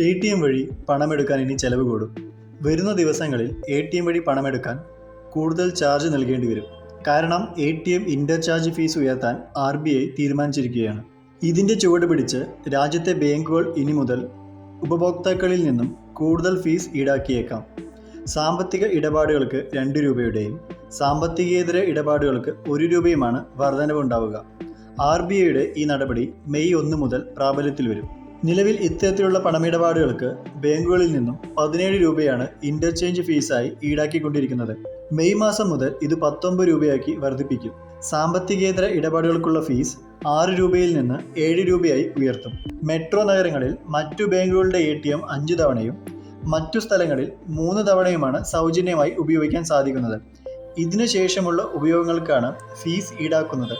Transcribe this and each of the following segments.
A T M വഴി പണമെടുക്കാൻ ഇനി ചെലവ് കൂടും. വരുന്ന ദിവസങ്ങളിൽ എ ടി എം വഴി പണമെടുക്കാൻ കൂടുതൽ ചാർജ് നൽകേണ്ടി വരും. കാരണം A T M interchange fees ഉയർത്താൻ ആർ ബി ഐ തീരുമാനിച്ചിരിക്കുകയാണ്. ഇതിന്റെ ചുവട് പിടിച്ച് രാജ്യത്തെ ബാങ്കുകൾ ഇനി മുതൽ ഉപഭോക്താക്കളിൽ നിന്നും കൂടുതൽ ഫീസ് ഈടാക്കിയേക്കാം. സാമ്പത്തിക ഇടപാടുകൾക്ക് രണ്ട് രൂപയുടെയും സാമ്പത്തികേതര ഇടപാടുകൾക്ക് ഒരു രൂപയുമാണ് വർധനവുണ്ടാവുക. ആർ ബി ഐയുടെ ഈ നടപടി മെയ് ഒന്ന് മുതൽ പ്രാബല്യത്തിൽ വരും. നിലവിൽ ഇത്തരത്തിലുള്ള പണമിടപാടുകൾക്ക് ബാങ്കുകളിൽ നിന്നും പതിനേഴ് രൂപയാണ് ഇന്റർചേഞ്ച് ഫീസായി ഈടാക്കിക്കൊണ്ടിരിക്കുന്നത്. മെയ് മാസം മുതൽ ഇത് പത്തൊമ്പത് രൂപയാക്കി വർദ്ധിപ്പിക്കും. സാമ്പത്തികേതര ഇടപാടുകൾക്കുള്ള ഫീസ് ആറ് രൂപയിൽ നിന്ന് ഏഴ് രൂപയായി ഉയർത്തും. മെട്രോ നഗരങ്ങളിൽ മറ്റു ബാങ്കുകളുടെ എ ടി എം അഞ്ച് തവണയും മറ്റു സ്ഥലങ്ങളിൽ മൂന്ന് തവണയുമാണ് സൗജന്യമായി ഉപയോഗിക്കാൻ സാധിക്കുന്നത്. ഇതിനു ഉപയോഗങ്ങൾക്കാണ് ഫീസ് ഈടാക്കുന്നത്.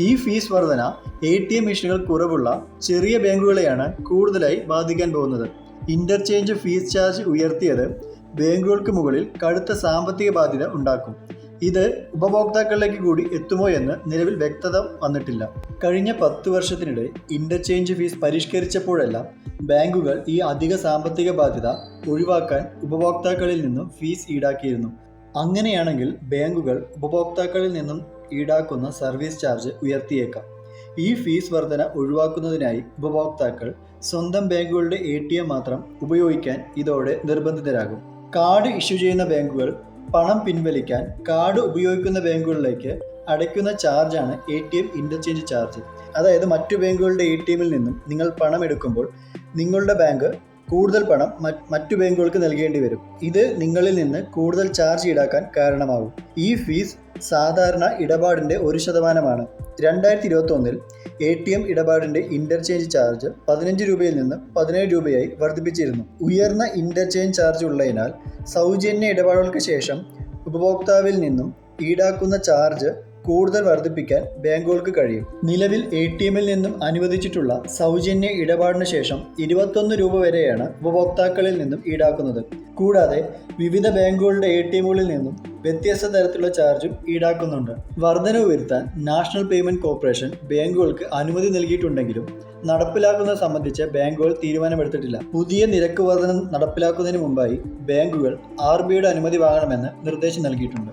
ഈ ഫീസ് വർധന എ ടി എം മെഷീനുകൾ കുറവുള്ള ചെറിയ ബാങ്കുകളെയാണ് കൂടുതലായി ബാധിക്കാൻ പോകുന്നത്. ഇന്റർചേഞ്ച് ഫീസ് ചാർജ് ഉയർത്തിയത് ബാങ്കുകൾക്ക് മുകളിൽ കടുത്ത സാമ്പത്തിക ബാധ്യത ഉണ്ടാക്കും. ഇത് ഉപഭോക്താക്കളിലേക്ക് കൂടി എത്തുമോ എന്ന് നിലവിൽ വ്യക്തത വന്നിട്ടില്ല. കഴിഞ്ഞ പത്ത് വർഷത്തിനിടെ ഇന്റർചേഞ്ച് ഫീസ് പരിഷ്കരിച്ചപ്പോഴെല്ലാം ബാങ്കുകൾ ഈ അധിക സാമ്പത്തിക ബാധ്യത ഒഴിവാക്കാൻ ഉപഭോക്താക്കളിൽ നിന്നും ഫീസ് ഈടാക്കിയിരുന്നു. അങ്ങനെയാണെങ്കിൽ ബാങ്കുകൾ ഉപഭോക്താക്കളിൽ നിന്നും ഈടാക്കുന്ന സർവീസ് ചാർജ് ഉയർത്തിയേക്കാം. ഈ ഫീസ് വർധന ഒഴിവാക്കുന്നതിനായി ഉപഭോക്താക്കൾ സ്വന്തം ബാങ്കുകളുടെ എ ടി എം മാത്രം ഉപയോഗിക്കാൻ ഇതോടെ നിർബന്ധിതരാകും. കാർഡ് ഇഷ്യൂ ചെയ്യുന്ന ബാങ്കുകൾ പണം പിൻവലിക്കാൻ കാർഡ് ഉപയോഗിക്കുന്ന ബാങ്കുകളിലേക്ക് അടയ്ക്കുന്ന ചാർജാണ് A T M interchange charge അതായത് മറ്റു ബാങ്കുകളുടെ എ ടി എമ്മിൽ നിന്നും നിങ്ങൾ പണം എടുക്കുമ്പോൾ നിങ്ങളുടെ ബാങ്ക് കൂടുതൽ പണം മറ്റു ബാങ്കുകൾക്ക് നൽകേണ്ടി വരും. ഇത് നിങ്ങളിൽ നിന്ന് കൂടുതൽ ചാർജ് ഈടാക്കാൻ കാരണമാകും. ഈ ഫീസ് സാധാരണ ഇടപാടിന്റെ ഒരു ശതമാനമാണ്. രണ്ടായിരത്തി ഇരുപത്തി ഒന്നിൽ എ ടി എം ഇടപാടിന്റെ ഇന്റർചേഞ്ച് ചാർജ് പതിനഞ്ച് രൂപയിൽ നിന്ന് പതിനേഴ് രൂപയായി വർദ്ധിപ്പിച്ചിരുന്നു. ഉയർന്ന ഇന്റർചേഞ്ച് ചാർജ് ഉള്ളതിനാൽ സൗജന്യ ഇടപാടുകൾക്ക് ശേഷം ഉപഭോക്താവിൽ നിന്നും ഈടാക്കുന്ന ചാർജ് കൂടുതൽ വർദ്ധിപ്പിക്കാൻ ബാങ്കുകൾക്ക് കഴിയും. നിലവിൽ എ ടി എമ്മിൽ നിന്നും അനുവദിച്ചിട്ടുള്ള സൗജന്യ ഇടപാടിന് ശേഷം ഇരുപത്തൊന്ന് രൂപ വരെയാണ് ഉപഭോക്താക്കളിൽ നിന്നും ഈടാക്കുന്നത്. കൂടാതെ വിവിധ ബാങ്കുകളുടെ എ ടി എമ്മുകളിൽ നിന്നും വ്യത്യസ്ത തരത്തിലുള്ള ചാർജും ഈടാക്കുന്നുണ്ട്. വർധനവ് വരുത്താൻ നാഷണൽ പേയ്മെന്റ് കോർപ്പറേഷൻ ബാങ്കുകൾക്ക് അനുമതി നൽകിയിട്ടുണ്ടെങ്കിലും നടപ്പിലാക്കുന്നത് സംബന്ധിച്ച് ബാങ്കുകൾ തീരുമാനമെടുത്തിട്ടില്ല. പുതിയ നിരക്ക് വർധന നടപ്പിലാക്കുന്നതിന് മുമ്പായി ബാങ്കുകൾ ആർ ബിയുടെ അനുമതി വാങ്ങണമെന്ന് നിർദ്ദേശം നൽകിയിട്ടുണ്ട്.